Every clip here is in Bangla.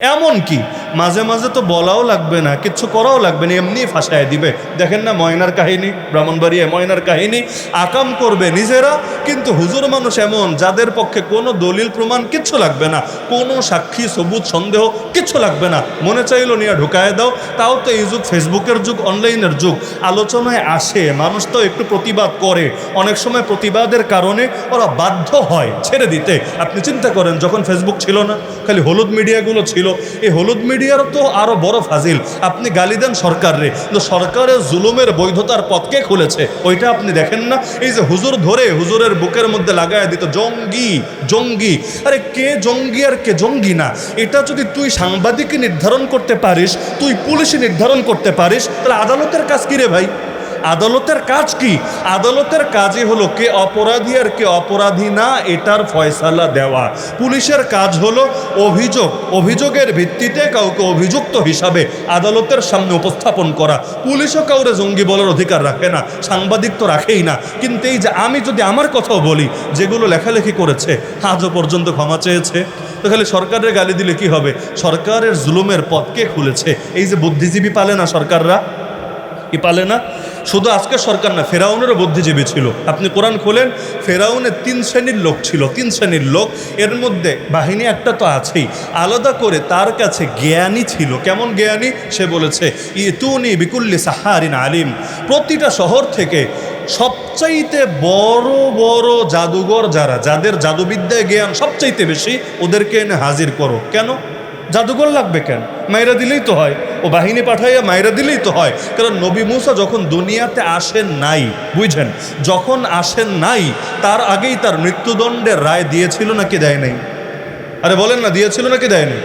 এমন কি? মাঝে মাঝে তো বলাও লাগবে না, কিচ্ছু করাও লাগবে না, এমনি ফাঁসায় দিবে। দেখেন না ময়নার কাহিনী ব্রাহ্মণবাড়িয়া ময়নার কাহিনী, আকাম করবে নিজেরা, কিন্তু হুজুর মানুষ এমন, যাদের পক্ষে কোনো দলিল, প্রমাণ কিচ্ছু লাগবে না, কোনো সাক্ষী, সবুজ সন্দেহ কিচ্ছু লাগবে না। মনে চাইলো, নিয়ে ঢুকায় দাও। তাও তো এই যুগ ফেসবুকের যুগ, অনলাইনের যুগ। আলোচনায় আসে, মানুষ তো একটু প্রতিবাদ করে। অনেক সময় প্রতিবাদের কারণে ওরা বাধ্য হয় ছেড়ে দিতে। আপনি চিন্তা করেন, যখন ফেসবুক ছিল না, খালি হলুদ মিডিয়াগুলো ছিল, এই হলুদ মিডিয়ার তো আরও বড় ফাজিল। আপনি গালি দেন সরকারে কিন্তু সরকারের জুলুমের বৈধতার পথকে খুলেছে? ওইটা আপনি দেখেন না? এই যে হুজুর ধরে হুজুরের বুকের মধ্যে লাগায় দিত, জঙ্গি জঙ্গি। আরে কে জঙ্গি আর কে জঙ্গি না? এটা যদি তুই সাংবাদিক নির্ধারণ করতে পারিস, তুই পুলিশ নির্ধারণ করতে পারিস, তাহলে আদালতের কাজ কিরে ভাই? আদালতের কাজ কি? আদালতের কাজই হলো কে অপরাধী আর কে অপরাধী না, এটার ফয়সালা দেওয়া। পুলিশের কাজ হলো অভিযোগ। অভিযোগের ভিত্তিতে কাউকে অভিযুক্ত হিসাবে আদালতের সামনে উপস্থাপন করা। পুলিশও কাউরে জঙ্গি বলার অধিকার রাখে না, সাংবাদিক তো রাখেই না। কিন্তু এই যে আমি যদি আমার কথাও বলি, যেগুলো লেখালেখি করেছে, আজও পর্যন্ত ক্ষমা চেয়েছে। তো খালি সরকারের গালি দিলে কি হবে? সরকারের জুলুমের পথ কে খুলেছে। এই যে বুদ্ধিজীবী পালে না সরকাররা? কি পালে না? শুধু আজকে সরকার না, ফেরাউনেরও বুদ্ধিজীবী ছিল। আপনি কোরআন খোলেন, ফেরাউনের তিন শ্রেণির লোক ছিল, তিন শ্রেণির লোক। এর মধ্যে বাহিনী একটা তো আছেই। আলাদা করে তার কাছে জ্ঞানী ছিল। কেমন জ্ঞানী? সে বলেছে, ইতুনি বিকুল্লি সাহারিন আলিম। প্রতিটা শহর থেকে সবচাইতে বড় বড় জাদুঘর যারা, যাদের জাদুবিদ্যায় জ্ঞান সবচাইতে বেশি, ওদেরকে এনে হাজির করো। কেন? জাদুঘর লাগবে কেন? মাইরা দিলেই তো হয়। ও বাহিনী পাঠাইয়া মাইরা দিলেই তো হয়। কারণ নবী মুসা যখন দুনিয়াতে আসেন নাই, বুঝছেন? যখন আসেন নাই, তার আগেই তার মৃত্যুদণ্ডের রায় দিয়েছিল নাকি দেয় নাই? আরে বলেন না, দিয়েছিল নাকি দেয়নি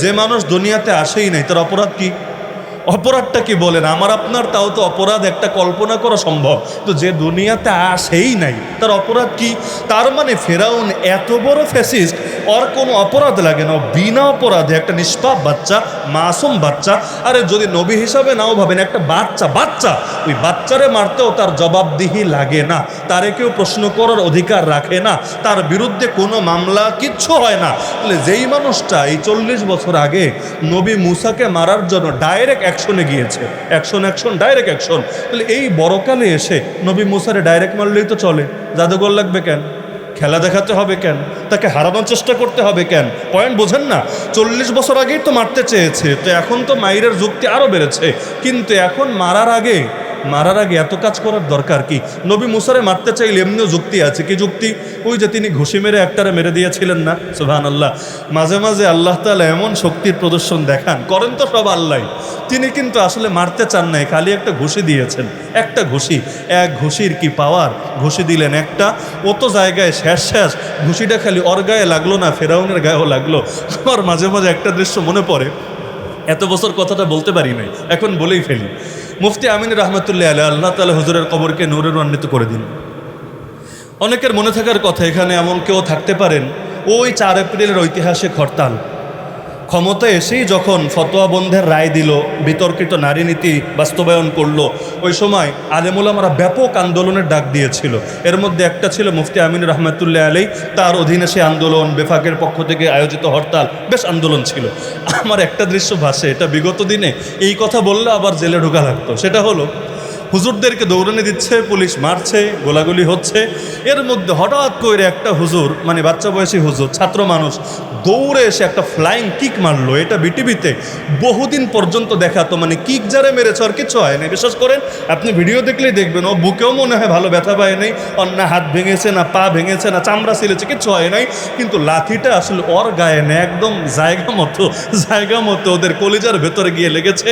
যে মানুষ দুনিয়াতে আসেই নাই, তার অপরাধ কি? অপরাধটা কি বলেন? আমার আপনার, তাও তো অপরাধ, একটা কল্পনা করা সম্ভব। তো যে দুনিয়াতে আসেই নাই, তার অপরাধ কি? তার মানে ফেরাউন এত বড় ফ্যাসিস্ট ওর কোনো অপরাধ লাগে না বিনা অপরাধে একটা নিষ্পাপ বাচ্চা মাসুম বাচ্চা আরে যদি নবী হিসাবে নাও ভাবেন একটা বাচ্চা বাচ্চা ওই বাচ্চারে মারতেও তার জবাবদিহি লাগে না তারে কেউ প্রশ্ন করার অধিকার রাখে না তার বিরুদ্ধে কোনো মামলা কিচ্ছু হয় না তাহলে যেই মানুষটা এই চল্লিশ বছর আগে নবী মুসাকে মারার জন্য ডাইরেক্ট অ্যাকশনে গিয়েছে। অ্যাকশন অ্যাকশন ডাইরেক্ট অ্যাকশন তাহলে এই বড়কালে এসে নবী মুসারে ডাইরেক্ট মারলেই তো চলে। জাদুঘর লাগবে কেন? খেলা দেখাতে হবে কেন? তাকে হারানোর চেষ্টা করতে হবে কেন? পয়েন্ট বোঝেন না। চল্লিশ বছর আগেই তো মারতে চেয়েছে। তো এখন তো মাইরের যুক্তি আরও বেড়েছে। কিন্তু এখন মারার আগে মারার আগে এত কাজ করার দরকার কি? নবী মুসারে মারতে চাইলে এমনিও যুক্তি আছে। কি যুক্তি? ওই যে তিনি ঘুষি মেরে একটারে মেরে দিয়েছিলেন না? সুহান আল্লাহ মাঝে মাঝে আল্লাহ তালা এমন শক্তির প্রদর্শন দেখান। করেন তো সব আল্লাহ। তিনি কিন্তু আসলে মারতে চান নাই, খালি একটা ঘুষি দিয়েছেন। একটা ঘুষি। এক ঘুষির কি পাওয়ার? ঘুষি দিলেন একটা। অত জায়গায় শেষ শেষ। ঘুষিটা খালি ওর গায়ে লাগল না, ফেরাউনের গায়েও লাগল। আমার মাঝে মাঝে একটা দৃশ্য মনে পড়ে। এত বছর কথাটা বলতে পারি নাই। এখন বলেই ফেলি। মুফতি আমিন রহমতুল্লাহ আল্লাহ আল্লাহ তালা হুজুরের কবরকে নূরের উন্নীত করে দিন। অনেকের মনে থাকার কথা, এখানে এমন কেউ থাকতে পারেন, ওই চার এপ্রিলের ঐতিহাসিক হরতাল। ক্ষমতা এসেই যখন ফতোয়া বন্ধের রায় দিল, বিতর্কিত নারী নীতি বাস্তবায়ন করল, ওই সময় আলেমুলামারা ব্যাপক আন্দোলনের ডাক দিয়েছিল। এর মধ্যে একটা ছিল মুফতি আমিন রহমতুল্লাহ আলী তার অধীনে সে আন্দোলন, বেফাকের পক্ষ থেকে আয়োজিত হরতাল, বেশ আন্দোলন ছিল। আমার একটা দৃশ্য ভাসে, এটা বিগত দিনে এই কথা বললে আবার জেলে ঢোকা লাগতো। সেটা হলো, হুজুরদেরকে দৌড়ানি দিচ্ছে, পুলিশ মারছে, গোলাগুলি হচ্ছে। এর মধ্যে হঠাৎ করে একটা হুজুর মানে বাচ্চা বয়সী হুজুর, ছাত্র মানুষ দৌড়ে এসে একটা ফ্লাইং কিক মারলো, এটা বিটিভিতে বহুদিন পর্যন্ত দেখাতো মানে কিক যারে মেরেছে আর কিছু হয় না বিশ্বাস করেন, আপনি ভিডিও দেখলেই দেখবেন, ও বুকেও মনে হয় ভালো ব্যথা পায় নাই ওর না হাত ভেঙেছে, না পা ভেঙেছে, না চামড়া ছিলেছে কিছু হয় নাই। কিন্তু লাথিটা আসলে ওর গায়ে না, একদম জায়গা মতো জায়গা মতো ওদের কলিজার ভেতরে গিয়ে লেগেছে।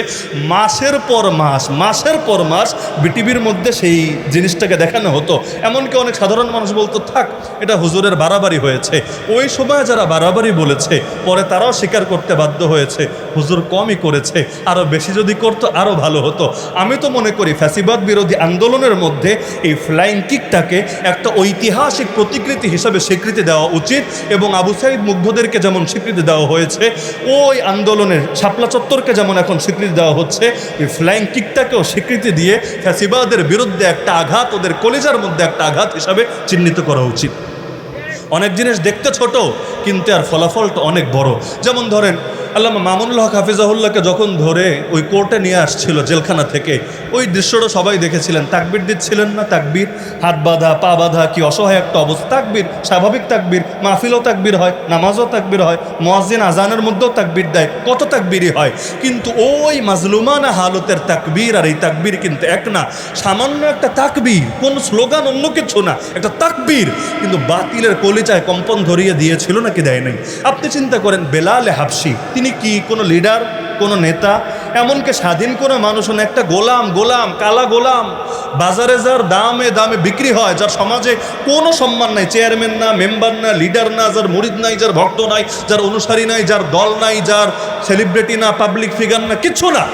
মাসের পর মাস, মাসের পর মাস বিটিভির মধ্যে সেই জিনিসটাকে দেখানো হতো। এমনকি অনেক সাধারণ মানুষ বলতো, থাক, এটা হুজুরের বাড়াবাড়ি হয়েছে। ওই সময় যারা বাড়াবাড়ি বলেছে, পরে তারাও স্বীকার করতে বাধ্য হয়েছে, হুজুর কমই করেছে আরও বেশি যদি করতো আরও ভালো হতো। আমি তো মনে করি ফ্যাসিবাদ বিরোধী আন্দোলনের মধ্যে এই ফ্লাইং কিকটাকে একটা ঐতিহাসিক প্রতিকৃতি হিসাবে স্বীকৃতি দেওয়া উচিত এবং আবু সাইদ মুগ্ধদেরকে যেমন স্বীকৃতি দেওয়া হয়েছে, ওই আন্দোলনের শাপলা চত্বরকে যেমন এখন স্বীকৃতি দেওয়া হচ্ছে, এই ফ্লাইং কিকটাকেও স্বীকৃতি দিয়ে ফ্যাসিবাদের বিরুদ্ধে একটা আঘাত, ওদের কলিজার মধ্যে একটা আঘাত হিসাবে চিহ্নিত করা উচিত। অনেক জিনিস দেখতে ছোট কিন্তু আর ফলাফলটা অনেক বড়। যেমন ধরেন আল্লাহ মামুনুল হক হাফিজাহুল্লাহকে যখন ধরে ওই কোর্টে নিয়ে আসছিল জেলখানা থেকে, ওই দৃশ্যটা সবাই দেখেছিলেন। তাকবির দিচ্ছিলেন না, তাকবির, হাত বাঁধা, পা বাঁধা, কি অসহায় একটা অবস্থা। তাকবির, স্বাভাবিক তাকবির, মাহফিলও তাকবির হয়, নামাজও তাকবির হয়, মোয়াজ্জিন আজানের মধ্যেও তাকবির দেয়, কত তাকবিরই হয়। কিন্তু ওই মাজলুমানা হালতের তাকবির আর এই তাকবির কিন্তু এক না, সামান্য একটা তাকবির, কোন স্লোগান অন্য কিছু না, একটা তাকবির, কিন্তু বাতিলের কলিচায় কম্পন ধরিয়ে দিয়েছিল নাকি দেয় নাই। আপনি চিন্তা করেন বেলালে হাবসি তিনি কি, কোনো লিডার কোনো নেতা? এমনকি স্বাধীন কোনো মানুষ না একটা গোলাম গোলাম, কালা গোলাম, বাজারে যার দামে দামে বিক্রি হয়, যার সমাজে কোনো সম্মান নাই চেয়ারম্যান না মেম্বার না লিডার না, যার মরিদ নাই, যার ভক্ত নাই, যার অনুসারী নাই, যার দল নাই, যার সেলিব্রিটি না পাবলিক ফিগার না, কিছু না।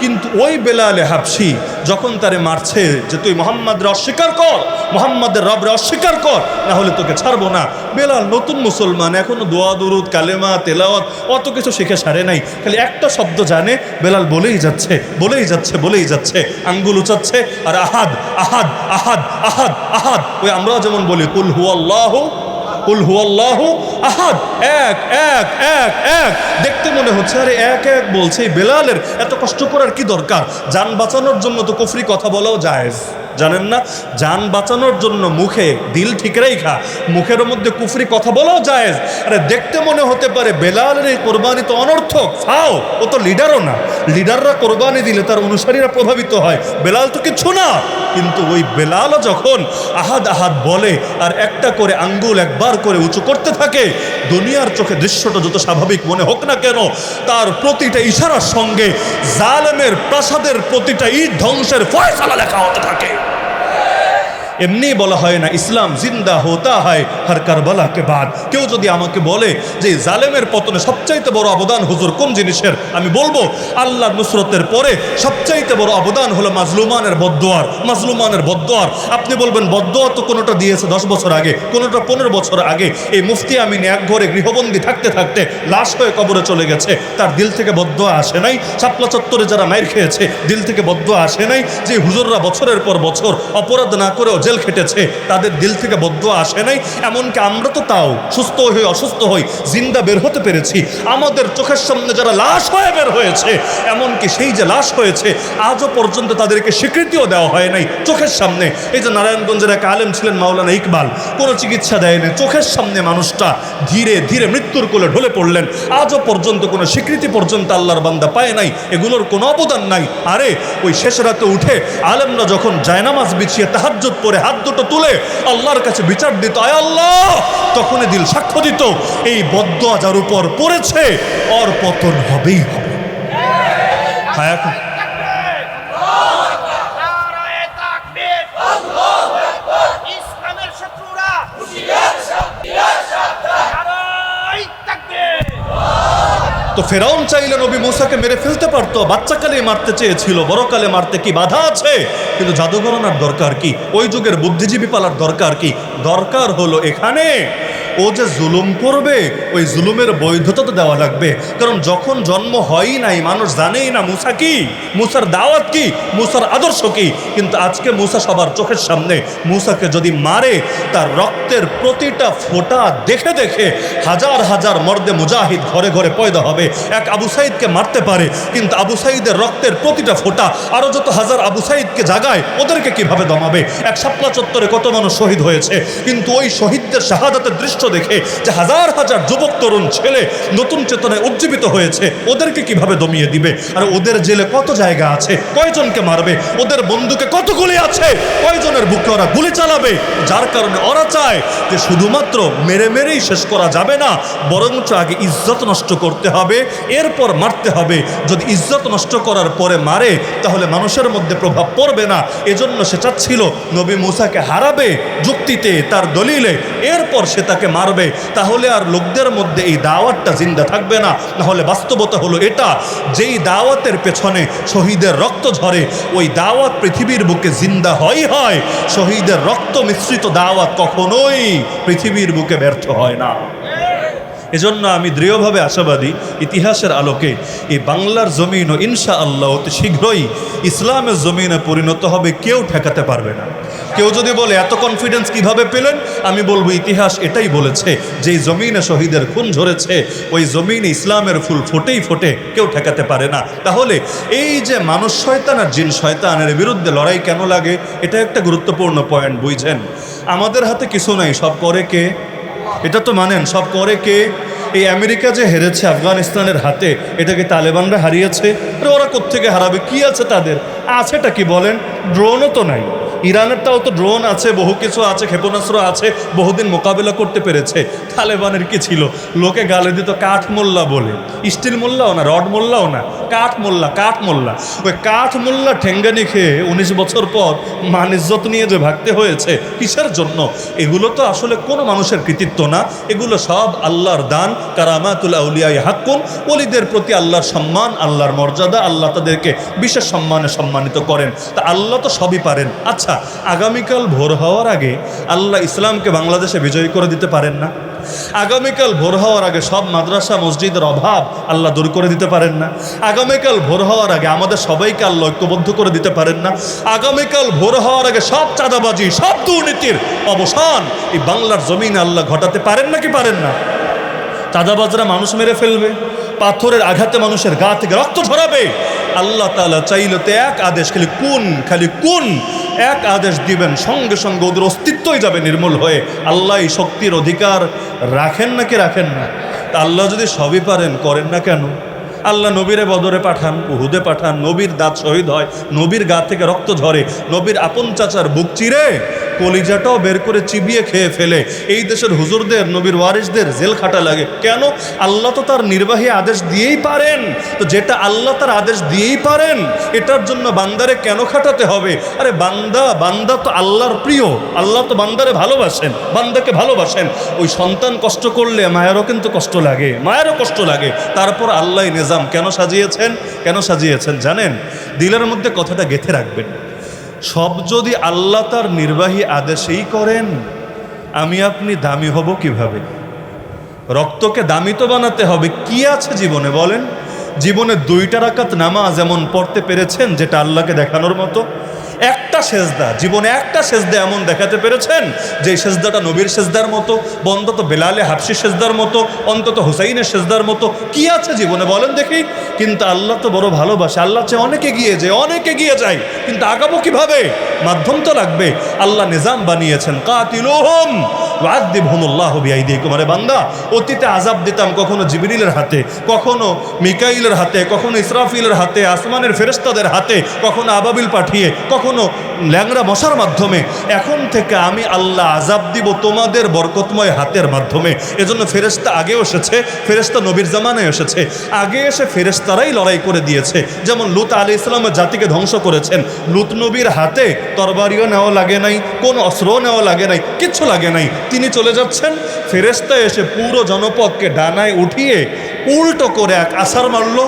কিন্তু ওই বেলালে হাবসি যখন তারে মারছে যে তুই মোহাম্মদরে অস্বীকার কর, মোহাম্মদের রবরে অস্বীকার কর, না হলে তোকে ছাড়বো না। বেলাল নতুন মুসলমান, এখনও দোয়া, দুরুদ, কালেমা, তেলাওয়াত, অত কিছু শিখে সারে নাই। খালি একটা শব্দ জানে, বেলাল বলেই যাচ্ছে বলেই যাচ্ছে বলেই যাচ্ছে, আঙ্গুল উচাচ্ছে, আর আহাদ আহাদ আহাদ আহাদ আহাদ। ওই আমরাও যেমন বলি, কুল হু আল্লাহ কুল হুয়াল্লাহ আহাদ। এক এক এক এক। দেখতে মনে হচ্ছে, আরে এক এক বলছে বেলালের এত কষ্ট করার কি দরকার? যান বাঁচানোর জন্য তো কুফরি কথা বলাও জায়েজ। জানেন না? যান বাঁচানোর জন্য মুখে দিল ঠিক রেখা মুখের মধ্যে কুফরি কথা বলাও জায়েজ। আরে দেখতে মনে হতে পারে বেলালের এই কোরবানি তো অনর্থক। ফাও, ও তো লিডারও না। লিডাররা কোরবানি দিলে তার অনুসারীরা প্রভাবিত হয়। বেলাল তো কিছু না। কিন্তু ওই বেলালও যখন আহাদ আহাদ বলে আর একটা করে আঙ্গুল একবার করে উঁচু করতে থাকে, দুনিয়ার চোখে দৃশ্যটা যত স্বাভাবিক মনে হোক না কেন, তার প্রতিটা ইশারার সঙ্গে জালেমের প্রাসাদের প্রতিটা ইট ধ্বংসের ফয়সালা লেখা হতে থাকে। এমনি বলা হয় না, ইসলাম জিন্দা হতা হয় হর কারবালাকে বাদ। কেউ যদি আমাকে বলে যে জালেমের পতনে সবচাইতে বড় অবদান হুজুর কোন জিনিসের, আমি বলব আল্লাহ নুসরতের পরে সবচাইতে বড় অবদান হলো মাজলুমানের বদোয়ার মাজলুমানের বদোয়ার আপনি বলবেন বদোয়া তো কোনোটা দিয়েছে দশ বছর আগে, কোনোটা পনেরো বছর আগে। এই মুফতি আমিন এক ঘরে গৃহবন্দী থাকতে থাকতে লাশ হয়ে কবরে চলে গেছে, তার দিল থেকে বদোয়া আসে নাই। শাপলা চত্বরে যারা মায়ের খেয়েছে, দিল থেকে বদোয়া আসে নাই। যে হুজুররা বছরের পর বছর অপরাধ না করেও জেল খেটেছে, তাদের দিল থেকে বদ্ধ আসে নাই। এমনকি আমরা তো তাও সুস্থ হয়ে অসুস্থ হই, জিন্দা বের হতে পেরেছি। আমাদের চোখের সামনে যারা লাশ হয়ে বের হয়েছে, এমনকি সেই যে লাশ হয়েছে, আজও পর্যন্ত তাদেরকে স্বীকৃতিও দেওয়া হয় নাই চোখের সামনে। এই যে নারায়ণগঞ্জের এক আলেম ছিলেন মাওলানা ইকবাল, কোনো চিকিৎসা দেয়নি। চোখের সামনে মানুষটা ধীরে ধীরে মৃত্যুর কোলে ঢলে পড়লেন। আজও পর্যন্ত কোনো স্বীকৃতি পর্যন্ত আল্লাহর বান্দা পায় নাই। এগুলোর কোনো অবদান নাই। আরে, ওই শেষ রাতে উঠে আলেমরা যখন জায়নামাজ বিছিয়ে তাহাজ্জুদ পরে হাত দুটো তুলে আল্লাহর কাছে বিচার দিত। আয় আল্লাহ! তখনই দিল সাক্ষ্য দিত, এই বদ্য আজার উপর পড়েছে অর পতন হবেই হবে। হ্যাঁ এখন নারায়ে তাকবীর ইসলামের শত্রুরা নারায়ে তাকবীর তো ফেরাউন চাইলে নবী মুসাকে মেরে ফেলতে পারতো। বাচ্চাকালে মারতে চেয়েছিল, বড়কালে মারতে কি বাধা আছে? কিন্তু জাদুঘরনার দরকার কি? ওই যুগের বুদ্ধিজীবী পালার দরকার কি? দরকার হলো এখানে। ও যে জুলুম করবে, ওই জুলুমের বৈধতা তো দেওয়া লাগবে। কারণ যখন জন্ম হয়ই নাই, মানুষ জানেই না মুসা কি? মুসার দাওয়াত কি? মুসার আদর্শ কি? কিন্তু আজকে মুসা সবার চোখের সামনে। মুসাকে যদি মারে, তার রক্তের প্রতিটা ফোঁটা দেখে দেখে হাজার হাজার মর্দে মুজাহিদ ঘরে ঘরে পয়দা হবে। এক আবু সাইদকে মারতে পারে, কিন্তু আবু সাইদের রক্তের প্রতিটা ফোঁটা আরও যত হাজার আবু সাইদকে জাগায়, ওদেরকে কীভাবে দমাবে? এক শাপলা চত্বরে কত মানুষ শহীদ হয়েছে, কিন্তু ওই শহীদদের শাহাদাতের দৃশ্য দেখে যে হাজার হাজার যুবক, তরুণ, ছেলে নতুন চেতনায় উজ্জীবিত হয়েছে, ওদেরকে কীভাবে দমিয়ে দিবে? আর ওদের জেলে কত জায়গা আছে? কয়জনকে মারবে? ওদের বন্দুকে কত গুলি আছে? কয়জনের বুকে ওরা গুলি চালাবে? যার কারণে ওরা চায় যে শুধুমাত্র মেরে মেরেই শেষ করা যাবে না, বরঞ্চ আগে ইজ্জত নষ্ট করতে হবে, এরপর মারতে হবে। যদি ইজ্জত নষ্ট করার পরে মারে, তাহলে মানুষের মধ্যে প্রভাব পড়বে না। এজন্য সে চাচ্ছিল, নবী মুসাকে হারাবে যুক্তিতে, তার দলিলে, এরপর সে তাকে মারবে, তাহলে আর লোকদের মধ্যে এই দাওয়াতটা জিন্দা থাকবে না। নাহলে বাস্তবতা হলো এটা, যেই দাওয়াতের পেছনে শহীদের রক্ত ঝরে, ওই দাওয়াত পৃথিবীর বুকে জিন্দা হয় হয়। শহীদের রক্ত মিশ্রিত দাওয়াত কখনোই পৃথিবীর বুকে ব্যর্থ হয় না। এজন্য আমি দৃঢ়ভাবে আশাবাদী ইতিহাসের আলোকে এই বাংলার জমিন ও ইনশা আল্লাহ অতি শীঘ্রই ইসলামের জমিনে পরিণত হবে, কেউ ঠেকাতে পারবে না। কেউ যদি বলে, এত কনফিডেন্স কীভাবে পেলেন? আমি বলব, ইতিহাস এটাই বলেছে যে জমিনে শহীদের খুন ঝরেছে, ওই জমিনে ইসলামের ফুল ফোটেই ফোটে, কেউ ঠেকাতে পারে না। তাহলে এই যে মানুষ শয়তান আর জিন শয়তানের বিরুদ্ধে লড়াই কেন লাগে? এটা একটা গুরুত্বপূর্ণ পয়েন্ট বুঝছেন? আমাদের হাতে কিছু নাই, সব করে কে? এটা তো মানেন, সব করে কে? এই আমেরিকা যে হেরেছে আফগানিস্তানের হাতে এটাকে তালেবানরা হারিয়েছে? ওরা কোথেকে হারাবে? কি আছে তাদের? আছেটা কি বলেন? ড্রোনও তো নাই। ইরানেরটাও তো ড্রোন আছে, বহু কিছু আছে, ক্ষেপণাস্ত্র আছে, বহুদিন মোকাবিলা করতে পেরেছে। তালেবানের কি ছিল? লোকে গালে দিত, কাঠ মোল্লা বলে। স্টিল মোল্লাও না, রড মোল্লাও না, কাঠ মোল্লা কাঠ মোল্লা। ওই কাঠ মোল্লা ঠেঙ্গানি খেয়ে উনিশ বছর পর মান ইজ্জত নিয়ে যে ভাগতে হয়েছে, কিসের জন্য? এগুলো তো আসলে কোনো মানুষের কৃতিত্ব না। এগুলো সব আল্লাহর দান, কারামাতুল আউলিয়াই হাক্কুন। ওলিদের প্রতি আল্লাহর সম্মান, আল্লাহর মর্যাদা, আল্লাহ তাদেরকে বিশেষ সম্মানে সম্মানিত করেন। তা আল্লাহ তো সবই পারেন। আচ্ছা আগামীকাল ভোর হওয়ার আগে আল্লাহ ইসলামকে বাংলাদেশে বিজয়ী করে দিতে পারেন না। আগামীকাল ভোর হওয়ার আগে সব মাদ্রাসা, মসজিদের অভাব আল্লাহ দূর করে দিতে পারেন না। আগামীকাল ভোর হওয়ার আগে আমাদের সবাইকে আল্লাহ ঐক্যবদ্ধ করে দিতে পারেন না। আগামীকাল ভোর হওয়ার আগে সব চাঁদাবাজি, সব দুর্নীতির অবসান এই বাংলার জমিন আল্লাহ ঘটাতে পারেন নাকি পারেন না? চাঁদাবাজরা মানুষ মেরে ফেলবে, পাথরের আঘাতে মানুষের গা থেকে রক্ত ঝরাবে আল্লাহ তালা চাইলে তো এক আদেশ, খালি কোন খালি কোন? এক আদেশ দিবেন, সঙ্গে সঙ্গে ওদের অস্তিত্বই যাবে নির্মূল হয়ে। আল্লাহ শক্তির অধিকার রাখেন নাকি রাখেন না? তা আল্লাহ যদি সবই পারেন, করেন না কেন? আল্লাহ নবীরে বদরে পাঠান, উহুদে পাঠান, নবীর দাঁত শহীদ হয়, নবীর গা থেকে রক্ত ঝরে, নবীর আপন চাচার বুক চিরে, কলিজাটাও বের করে চিবিয়ে খেয়ে ফেলে। এই দেশের হুজুরদের, নবীর ওয়ারিসদের জেল খাটা লাগে। কেন? আল্লাহ তো তার নির্বাহী আদেশ দিয়েই পারেন। তো যেটা আল্লাহ তার আদেশ দিয়েই পারেন, এটার জন্য বান্দারে কেন খাটাতে হবে? আরে বান্দা বান্দা তো আল্লাহর প্রিয়। আল্লাহ তো বান্দারে ভালোবাসেন, বান্দাকে ভালোবাসেন। ওই সন্তান কষ্ট করলে মায়েরও কিন্তু কষ্ট লাগে, মায়েরও কষ্ট লাগে। তারপর আল্লাহ নিজাম কেন সাজিয়েছেন? কেন সাজিয়েছেন জানেন? দিলের মধ্যে কথাটা গেথে রাখবেন। সব যদি আল্লাহ তার নির্বাহী আদেশেই করেন, আমি আপনি দামি হব কীভাবে? রক্তকে দামি তো বানাতে হবে, কি আছে জীবনে বলেন? জীবনে দুইটা রাকাত নামাজ এমন পড়তে পেরেছেন যেটা আল্লাহকে দেখানোর মতো? একটা সেজদা, জীবনে একটা সেজদা এমন দেখাতে পেরেছেন যে সেজদাটা নবীর সেজদার মতো অন্তত বেলালে হাফসি সেজদার মতো, অন্তত হুসাইনের সেজদার মতো, কি আছে জীবনে বলেন দেখি? কিন্তু আল্লাহ তো বড় ভালোবাসে, আল্লাহ চেয়ে অনেকে গিয়ে যায়, অনেকে গিয়ে যায়, কিন্তু আগাবো কীভাবে? মাধ্যম তো লাগবে। আল্লাহ নিজাম বানিয়েছেন, কাতিলুহুম। ওয়াদ্দিবহুমুল্লাহ বিআইদিকুম আরে বান্দা, অতীতে আজাব দিতাম কখনো জিবরিলের হাতে, কখনো মিকাইলের হাতে, কখনো ইসরাফিলের হাতে, আসমানের ফেরেশতাদের হাতে, কখনো আবাবিল পাঠিয়ে, কখনো ল্যাংরা মশার মাধ্যমে। এখন থেকে আমি আল্লাহ আজাব দিব তোমাদের বরকতময় হাতের মাধ্যমে। এজন্য ফেরেশতা আগেও এসেছে, ফেরেশতা নবীর জামানায় এসেছে। আগে এসে ফেরেস্তারাই লড়াই করে দিয়েছে। যেমন লুত আলি ইসলামের জাতিকে ধ্বংস করেছেন। লুত নবীর হাতে তরবারিও নেওয়া লাগে নাই, কোন অস্ত্রও নেওয়া লাগে নাই, কিচ্ছু লাগে নাই। তিনি চলে যাচ্ছেন। ফেরেস্তা এসে পুরো জনপদকে ডানায় উঠিয়ে উল্টো করে এক আসার মারল।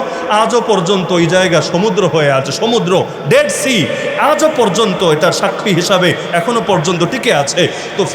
আজও পর্যন্ত ওই জায়গা সমুদ্র হয়ে আছে, সমুদ্র ডেড সি আজও পর্যন্ত এটার সাক্ষী হিসাবে এখনও পর্যন্ত টিকে আছে। তো